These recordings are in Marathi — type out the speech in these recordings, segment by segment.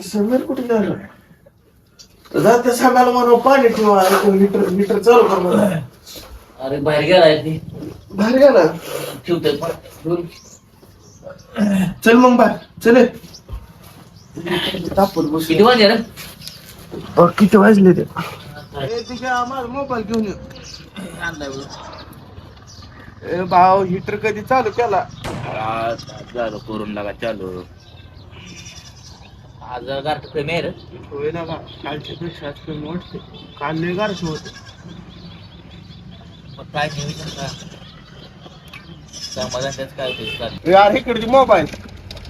अरे समीर कुठे गेला? जाते सांगायला म्हणून पाणी ठेवा मीटर मीटर चालू कर मला अरे बाहेर गेलाय ती. बाहेर गेला? ठेवतोय पण. दोन. चल मग बाहेर. चल ये. तापत बस किती वाजले रे? किती वाजले ते? आम्हाला मोबाईल घेऊन ये. ए भाऊ हिटर कधी चालू केला? झालं करून लागा चालू. आज गारठ कमी आहे रे होय ना बा कालच्या पेक्षा आज कमी वाटते काल लय गारच होत. मग काय नियोजन का समाधान त्याच काय होतं चालू. यार इकडे मोबाईल.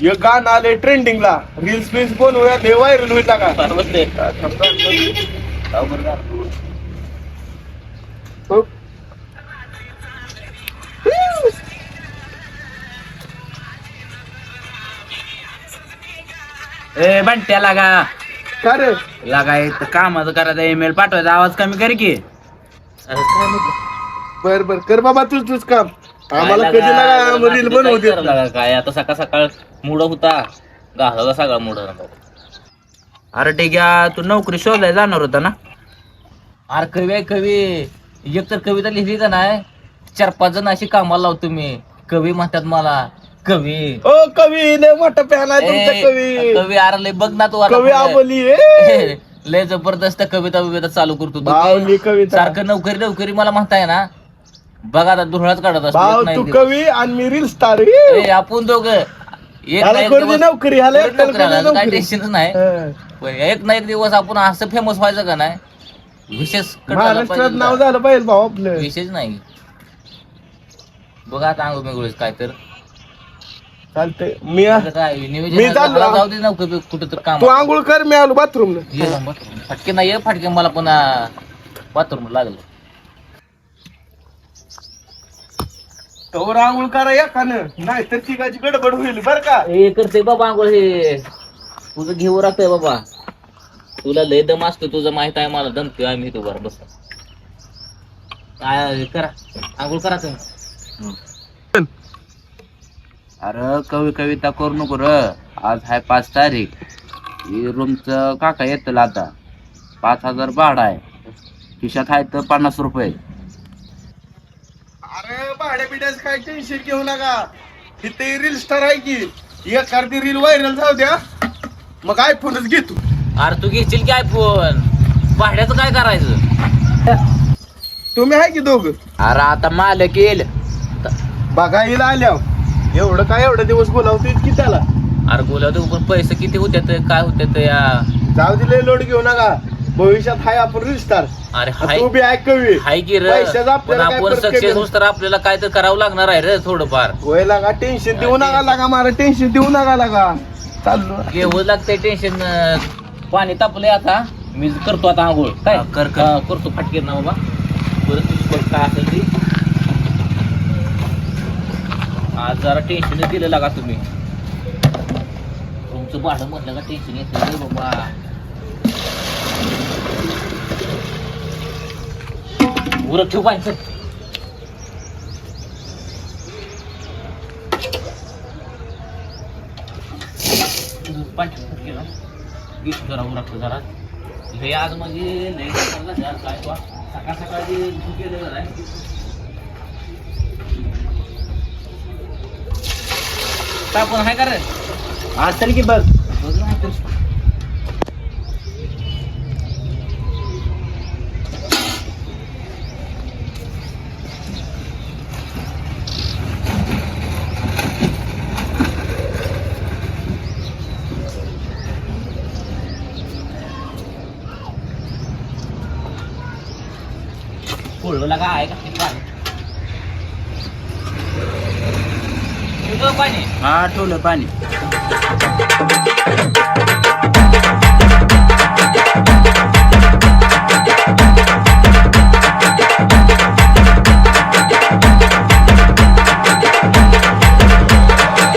हे गाणं आले ट्रेंडिंगला. रील्स बिल्स बनवूया लय व्हायरल होईल का? ते. अवघड गार. ए बंट्या लागा. का रे? लागा एक कामाचं करायचं ईमेल पाठवायचा आवाज कमी कर की. अरे काय? बर बर. कर बाबा तुझ तुझ काम. आम्हाला काय कधी लागा, रील काय बनवू देत करायला लागा? काय आता सकाळ सकाळ मुड होता. घासाचा सगळा मुड. अरे ठीक आहे तू नोकरी शोधायला जाणार होता ना? अरे कवी आहे कवी. एक तर कविता लिहिली का नाही. चार पाच जण अशी कामाला लावतो मी. कवी म्हणतात मला कवी ओ कवी लय मोठा फॅन आहे तुमचा कवी कवी अरे लय बघ ना तू आता कवी पुढे. आबोली ए. लय जबरदस्त कविता बिविता चालू करतो तू. बावली कविता सारखं नोकरी नोकरी मला म्हणताय ना बघा आता धुळाच काढत असतो भाव एक ना तू एक दिवस. कवी आणि मी रील स्टार ए, आपण दोघ एक ना ह्याला एक दिवस- नोकरी ह्याला एकट्याला ह्याला नोकरी. टेन्शनच नाही हं. पण एक ना एक दिवस आपण असं फेमस व्हायचं का नाही विशेष महाराष्ट्रात नाव? झालं पाहिजे भाऊ आपलं विशेष नाही बघा आता अंगू काय तर चालतंय. मी मी चाललो. मला जाऊ दे नव्हतं कुठं तर काम तू आंघोळ कर मी आलो बाथरूम ये ना. फटके नाही ये फटके मला पण बाथरूम लागलं. तोवर आंघोळ करा एकानं नाही तर तिघाची गडबड होईल बर का? हे करते बाबा आंघोळ हे. तुझं घेऊ राहतोय बाबा. तुला लय दम असतो तुझं माहीत आहे मला. दमतोय आम्ही तू बरं बस. काय हे करा. आंघोळ करा तुम्ही. अरे कवी कविता करू नको र. आज आहे पाच तारीख. ही रूमचं काका येतं आता. पाच हजार भाडं आहे. खिशात आहे तर पन्नास रुपये. अरे भाड्या बिड्याच काय टेन्शन घेऊ नका. इथे रील स्टार आहे की. एखादी रील व्हायरल जाऊ द्या. मग आयफोनच घेतो अरे तू घेशील की आयफोन भाड्याचं काय करायचं? तुम्ही आहे की दोघ? अरे आता मालक येईल. बघायला आल्या एवढं काय एवढं दिवस बोलावतो की त्याला? अरे बोलवतो पण पैसे किती होते काय होते या? जाऊ दिले लोड घेऊ नका. भविष्यात हाय आपण रील स्टार अरे हाय तू बी आहे कवी. हाय की रे. पैशाचं पण आपल्याला काय आपण सक्सेस? होस तर आपल्याला काय तर करावं लागणार आहे रे थोडंफार. होय लागा टेन्शन देऊ नका लागा मला टेन्शन देऊ नका लागा. चाललो. घेऊ लागतंय टेन्शन पाणी तापलंय आता. मी करतो आता आंघोळ. काय? कर करतो फटके ना बाबा. परत परत काय असेल ती. आज जरा टेन्शन दिलं लागा तुम्ही. तुमचं भाडं म्हटलं का टेन्शन येत नाही बाबा. उरक ठेव पाहिजे चल. वीस जरा उरकलं जरा. हे आज म्हणजे लय काय बा. सकाळ सकाळी केलं जरा. टाकून आहे का रे? असेल की बघ. बघ ना आपण. फोडलं लागा आहे का ते पाणी ठेवलं पाणी हा ठेवलं पाणी.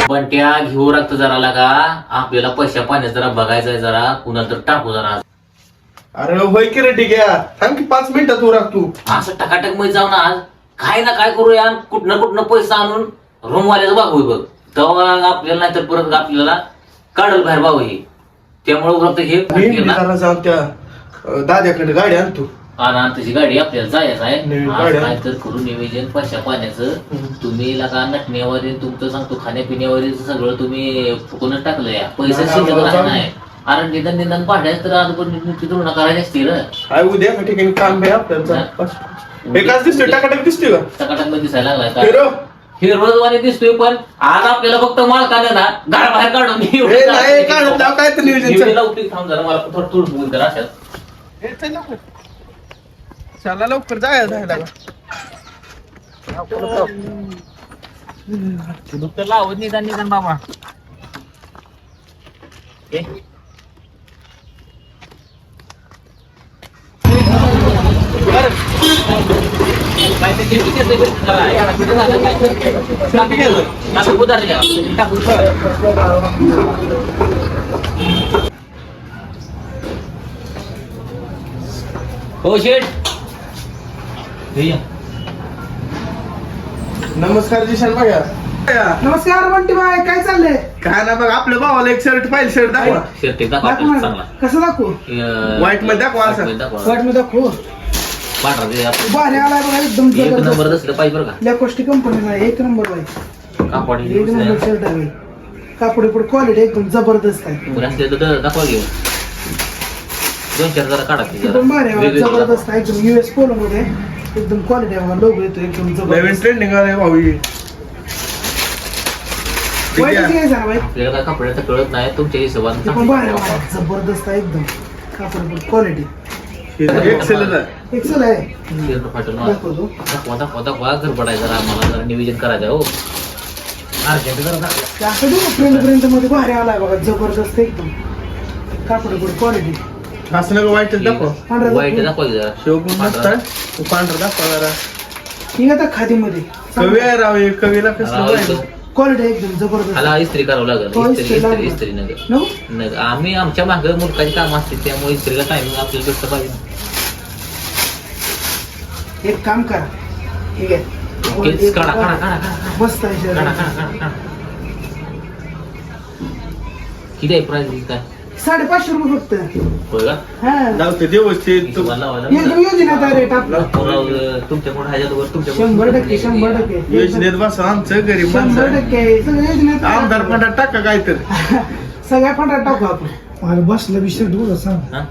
पण त्या घेऊ लागतं जरा लागा आपल्याला पैशा पाण्यात जरा बघायचंय जरा. कुणाला तर टाकू जरा अरे होय की रे ठीक आहे थांब की पाच मिनिटात तू राख तू. असं टकाटकमध्ये जाऊन आज. काय ना काय करूया कुठनं कुठनं पैसा आणून रूमवाल्याचं बागू बघ. तेव्हा आपल्याला नाहीतर परत आपल्याला काढल बाहेर बाबू हे. त्यामुळे फक्त हे मी केलं ना जरा जाऊन त्या अं, दाद्याकडे गाडी आणतो. आणि तशी गाडी आपल्याला जायचं आहे. गाडी काय तर करू निवेदन पैशा पाण्याचं. हम्म. तुम्ही लगा नटण्यावर तुमचं सांगतो खाण्यापिण्यावर सगळं तुम्ही फुकूनच टाकलं या. पैसे नाही, शिल्लक आम्हाला राहणार नाही. अरे निदान निदान पाड्याच तर आज पण नीटची तुलना करायची असती र उद्या ठिकाणी काम आहे आपल्याला. एकाच दिसतोय टाकाटाक दिसतोय का? सकाळमध्ये दिसायला लागलाय. का हिरो हिरोजवाने दिसतोय पण आज आपल्याला फक्त मालकाने ना गाड बाहेर काढून हे नाही काढत जाऊ काय तर नियोजन निवेदन चल. लावतोय थांब जरा मला थोडं थोडं बोल जरा अशात. हे चल लवकर. चला लवकर जायला जायला. तर लावत निदान निदान बाबा हो शेठ हे या. नमस्कार जिशान बघा नमस्कार बंटी बाय काय चाललंय काय ना बघ आपल्या भावाला एक शर्ट पाहिजे शर्ट दाखवा शेठ ते दाखवा. चांगला कसं दाखवू अं, White मध्ये दाखवा असं. white मध्ये. वाट मी दाखवू पांढरा ते आपण- भारी आलाय बघा एकदम एक नंबर जबरदस्त पाहिजे बरं एक नंबर का कापड हे एक नंबर दिवस शर्ट आहे कापड पुढे क्वालिटी एकदम जबरदस्त आहे. बरं असलं तर दाखवा घेऊ दोन चार जरा काढा की जरा. एकदम भारी आहे बघा, वेगवेगळं जबरदस्त आहे एकदम युएस पोलो मध्ये एकदम क्वालिटी आहे लोगो येतो एकदम नवीन जबरदस्त ट्रेंडिंग आले भाऊ. ठीक वाईटच आहे. घ्यायचा ना बाई. आपल्याला काय कपड्याचं कळत नाही तुमच्या हिशोबाने ते पण भारी आहे सांगा. बघा, जबरदस्त आहे एकदम. कापड क्वालिटी एक्सेलच आहे एक्सेल आहे. दाखवतो दाखवा दाखवा दाखवा. घर पडायचं जरा आम्हाला जरा नियोजन करायचं हो. अर्जंट जरा दाखवा. ते असं बघा प्रिंट प्रिंटमध्ये भारी आलाय बघा जबरदस्त एकदम. कापड पुढे क्वालिटी असं नका वाईटच दाखवा. पांढरा वाईट दाखवू. जरा. शिव पण मस्त आहे. तू पांढरा दाखवा जरा. ठीक आहे खादी मध्ये कवी आहे राव हे कवीला कसं हा, क्वालिटी एकदम जबरदस्त. हाला इस्त्री करावं लागेल. हो, इस्त्री इस्त्री इस्त्री लागेल. इस्त्री नगर. नको? नगर. आम्ही आमच्या मागे मुलकाची कामं असतील त्यामुळे इस्त्रीला टायमिंग आपल्याला भेटलं पाहिजे. एक काम करा. ठीक आहे. ओके, काढा काढा काढा काढा. मस्त आहे काढा शर्ट. काढा काढा काढा. किती आहे प्राइस काय? साडेपाचशे रुपये फक्त. का? हा. व्यवस्थित. योजनेचा रेट आपला. ह्याच्यावर शंभर टक्के शंभर टक्के. योजनेत बसा आमचं गरीब शंभर टक्के सगळं योजनेत आमदार फंडात टाका काय तर सगळ्या फंडात टाकू आपण. मला बसला विषय बघा सांग. हा?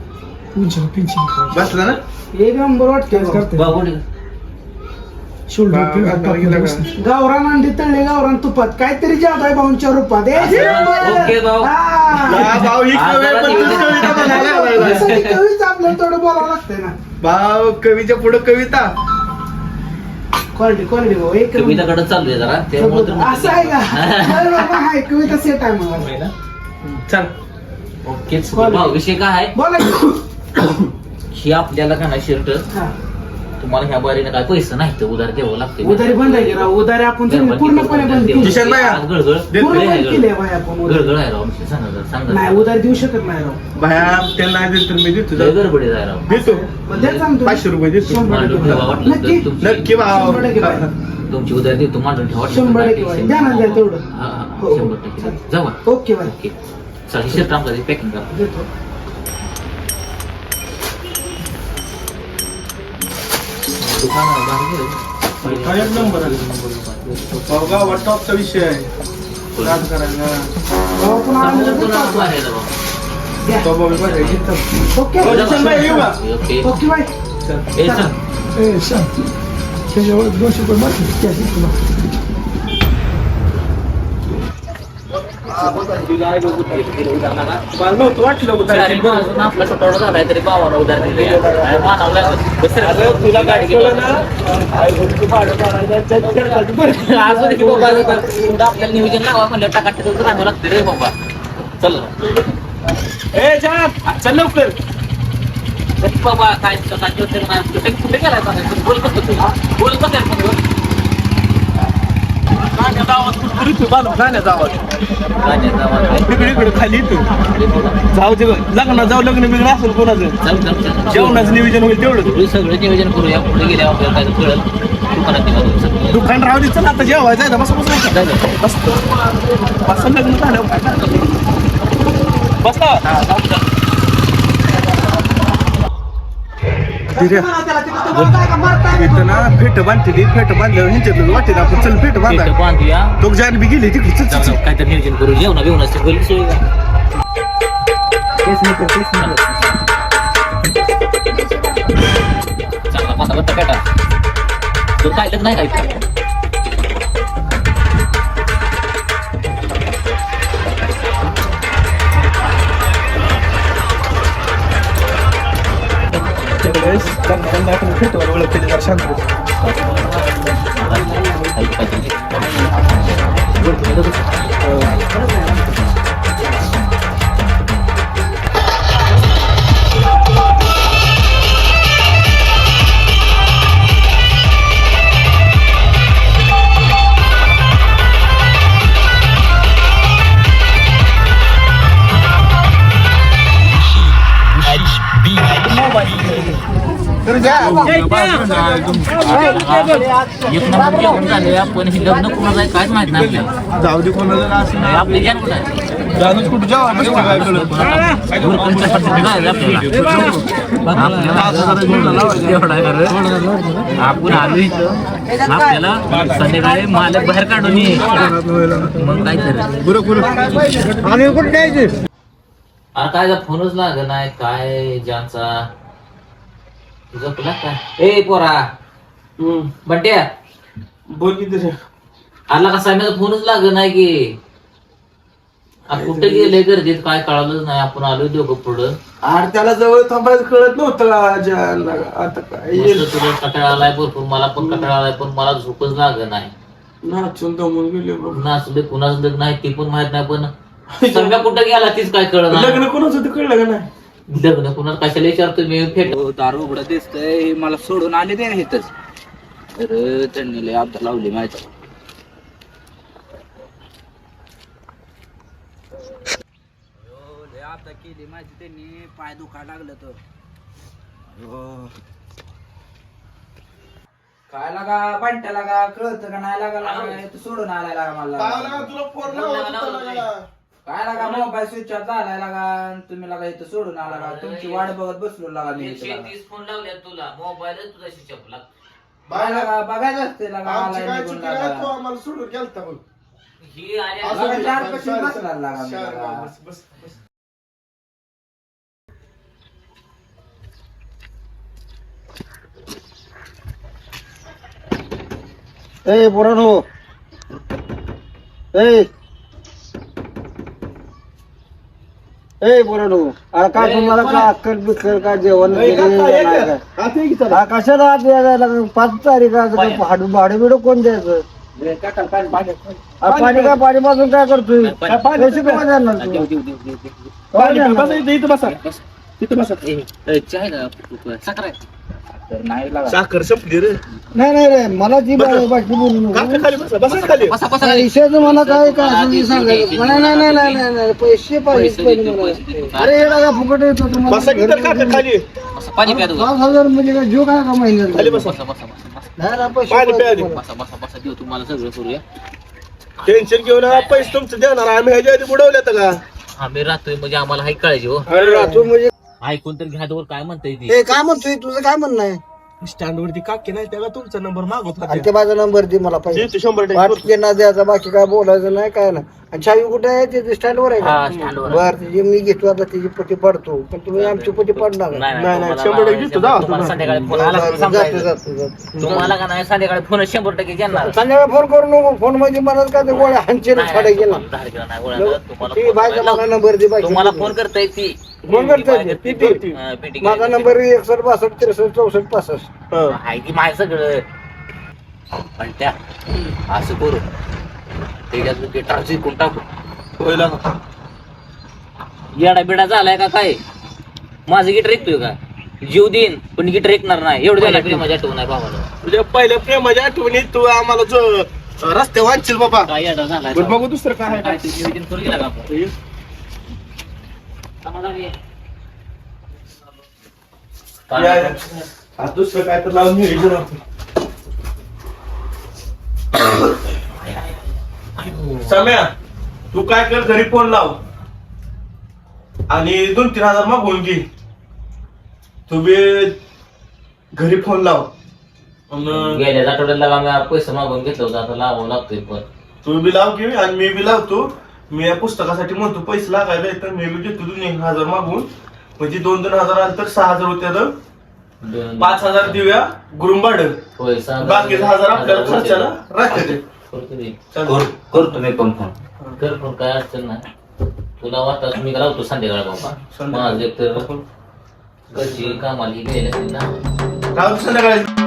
बसला ना? एक नंबर वाटते करते बाबा गावरान अंडी तळले गावरान तुपात. काहीतरी जादू आहे भाऊंच्या रूपात. ए, शंभर! ओके भाऊ. हा. हा, भाऊ ही आज कवी आहे, जरा पण तू निवेदन- कविता म्हणायला लागलाय. त्यासाठी कवीच आपल्याला थोडं बोलावं लागतंय ना. भाऊ कवीच्या पुढे कविता. क्वालिटी क्वालिटी भाऊ. एक नंबर. कविताकडे चालू आहे जरा. त्यामुळे तर असं आहे का? बाबा, हाय कविता सेट आहे मला चल. ओके भाऊ विषय काय आहे? बोला की. ही आपल्याला का नाही शर्ट? हा. तुम्हाला ह्या बारीने काय पैसे नाही तर उधार द्यावं लागते उधारी बंद आहे की राव? उधारी आपण सगळी पूर्णपणे बंद केली. किशन भाई, आज गळगळ? देत पूर्ण लय आहे बंद केली आहे गळगळ. भाई आपण उधारी. गळगळ आहे राव सांगा जरा, सांगा. नाही जरा. उधारी देऊ शकत नाही राव. बाया त्याला नाही तर मी देतो. जाऊ. गडबडीत आहे राव. देतो. मग द्या सांगतो पाचशे रुपये देतो. शंभर मांडून ठेवा वाटलं तर नक्की. तुमची- नक्की भाऊ शंभर टक्के भाई. तुमची उधार देतो मांडून ठेवा वाटलं तर शंभर काय टक्के भाई. टेन्शन द्या ना, द्या तेवढं. हा, हा, हो. शंभर टक्के. जावा. ओके भाई ओके. चला शर्ट आमचं पॅकिंग करा. देतो. दुकानावर बाहेर गेलं. काय नंबर आहे. भाऊ गावात टॉपचा विषय आहे राज करायला हो, दोनशे रुपये मारते कॅश तुला मला नव्हतं वाटलं होतं. आपला छोटा झालाय तरी उधार तुला गाडी अजून बाबा आपल्याला नियोजन लावा म्हणलं टाका राहावं लागतं रे बाबा चल ए जा चल लवकर बाबा काय कुठे कुठे गेलाय बोल कसं तुला बोल कसं आवाज कुठतरी येतोय, बाजू गाण्यात आवाज गाण्याचा आवाज आहे. इकडे इकडे खाली बाबा. जाऊ दे लग्न जाऊ लग्न बिग्न असेल कोणाचं? चल चल चल. जेवणाचं नियोजन होईल तेवढं. सगळं सगळं नियोजन करूया पुढे गेल्यावर आपल्याला काय कळलं. दुकान राहू दे चल आता जेवायचं आहे ना बस बस. बस. बस लग्न झालं काय बसला इथं ना फेट बांधते ती फेट बांधल्यावर ह्यांच्यात वाटेल आपण चल फेट बांधा बांधूया. तो जान बी गेली तिकडे चल, चल, चल. काहीतरी नियोजन करू जेवणा बिवणाची होईल सोय? चांगला पाता बत्ता पेटा तो काय लग्न नाही काय त्यावेळेस त्यांना त्यांना आपण फेटवर ओळखते जरा एक नंबर जेवण झाले आपण हे लग्न आहे काहीच माहीत नाही आपल्याला जाऊ दे कोणाला असं नाही, आपली कुठं आहे कुठं काय आपल्याला? आपल्याला एवढा आहे खरं. आपण आलो इथं आपल्याला संध्याकाळी मालक बाहेर काढून ये मग काय करायचं आणि द्यायचे अरे काय फोनच लाग नाही काय ज्यांचा ए पोरा. बंट्या बोल की आला का साम्याचा फोनच लाग नाही की? आ, कुठे गेले गर्दीत? काय कळालंच नाही. आपण आलो दोघं पुढं. अरे त्याला जवळ थांबायचं कळत नव्हतं. आता काय? येईल. मस्त तुला कटाळा आलाय भरपूर. मला पण कटाळा आलाय पण मला झोपच लाग नाही. नाचून दमून गेले कुणाचं लग्न नाही ते पण माहीत नाही पण सम्या कुठं गेला तीच काय नाही. लग्न कोणाचं ते कळलं का नाही? लग्न कुणाला कशाला विचारतो मी फेट? दारू उघडं दिसतंय मला सोडून आले ते इथंच. तर त्यांनी लय आपदा लावली माहिती आता केली माझी त्यांनी पाय दुखा लागलं तर काय लागा पांट्या लागा कळत का नाही लागा लागा तू सोडून आलाय लागा मला. तुला फोन लावा काय लागा मोबाईल स्विच ऑफ झालाय लागा तुम्ही लागा इथं सोडून आला लागा तुमची वाट बघत बसलो लागा मी इथं लागा. तीस फोन लावल्या तुला मोबाईल तुझा शिचप लाग काय लागा बघायचं असते लागा आमची आलाय काय निघून चुकी नाही, तू लागा. आम्हाला सोडून गेलता बघ. ही चार बसला लागा मी लागा. बस, बस, बस. ए पोरानो ए ए अरे काय तुम्हाला काय अक्कल बिक्कल काय जेवण काका, ये नाही का? काय? हा, कशाला आत यायला लागलं? पाच तारीख भाडू भाडं बिडं कोण द्यायचं हा, पाणी काय पाणी पासून काय करतोय पैसे तू? बसा इथं, इथं बसा इथं बसा ए, ए, चहा आहे का? साखर आहे? तर नाही साखर संपली रे. नाही नाही रे मला बा- बाकी बोलू नको. काका खाली बसा बसा खाली. बसा, बसा. पैशाचं मला काय काय असेल ते सांगायचं. नाही नाही नाही नाही नाही, नाही पैसे पाहिजे पहिले मला अरे हे दादा फुकट येतो बसा की तर काका तुम्हाला खाली. बसा, पाणी प्या दोघं. पाच हजार म्हणजे काय जीव काय का महिन्यात खाली बसा. बसा, बसा, बसा, बसा. नाही ना, पैसे पाणी प्या पाहिजे आधी. मला. बसा, बसा, बसा. देऊ तुम्हाला सगळं करूया. टेन्शन घेऊन पैसे तुमचं देणार. आम्ही ह्याच्या आधी बुडवल्यात का? आम्ही राहतोय म्हणजे आम्हाला हाय काळजी हो. अरे तू म्हणजे ऐकून तर घ्या दोर काय म्हणताय ती? हे काय म्हणतोय? तुझं काय म्हणणं आहे? स्टँड वरती काकी नाही त्याला तुमचा नंबर मागवत आणि ते माझा नंबर दे मला पाहिजे शंभर टक्के केना द्यायचा बाकी काय बोलायचं नाही काय नाही. चावी कुठे आहे? ते स्टँड वर आहे हा का स्टँडवर बर मी घेतो आता तिची पटी पडतो. पण तुम्ही आमची पटी पडणार का? नाही, नाही, तुम्हाला शंभर टक्के देतो, जा, तुम्हाला जा. संध्याकाळी फोन आला जातो तर समजायचं. जातो जातो. तुम्हाला का नाही संध्याकाळी फोन शंभर टक्के घेणार संध्याकाळी फोन करू नको. फोनमध्ये मला काय ते गोळ्या हांचे नाही, छाडे गेला. नाही गोळ्या, तुम्हाला ती फोन बायका करायला मला नंबर दे बाकी तुम्हाला फोन करताय ती. फोन करताय ती? ती? हा, माझा. नंबर एकसष्ट बासष्ट त्रेसष्ट चौसष्ट पासष्ट. आहे की माय सगळं. पण त्या असं करू. गिटार टाकू येडा बिडा झालाय का काय? माझं गिटार ऐकतोय का? जीव देईन पण गिटार ऐकणार नाही. एवढं झालं प्रेमाच्या आठवण आहे बाबाला. तुझ्या पहिल्या प्रेमाच्या आठवणीत तू आम्हाला जो रस्ते वांचील बाबा. काय येडा झालाय बघू दुसरं काय आहे. काय ते नियोजन करू गेला का आपण? समाधान आहे. या, या. आज दुसरं काय तर लावून. सम्या तू काय कर घरी फोन लाव. आणि दोन तीन हजार मागवून घे. तुम्ही घरी फोन लाव. अन गेल्या आठवड्यात आम्ही पैसे मागून घेतलं होतं आता लावावं लागतोय पण. तू बी लाव घे आणि मी बी लावतो. मी या पुस्तकासाठी म्हणतो पैसे लागायला तर मी बी घेतो दोन एक हजार मागून. म्हणजे दोन दोन हजार आले तर सहा हजार होत्या तर दोन- पाच हजार देऊया गुरुंबाड. होय सहा बाकी हजार आपल्याला खर्चाला राहते. करतो रे. चालतंय. करतो मी पण फोन कर पण काय अडचण नाही तुला वाटतं मी लावतो संध्याकाळ बाबा. माझं एक तर कशी कामाला गेले ना संध्याकाळी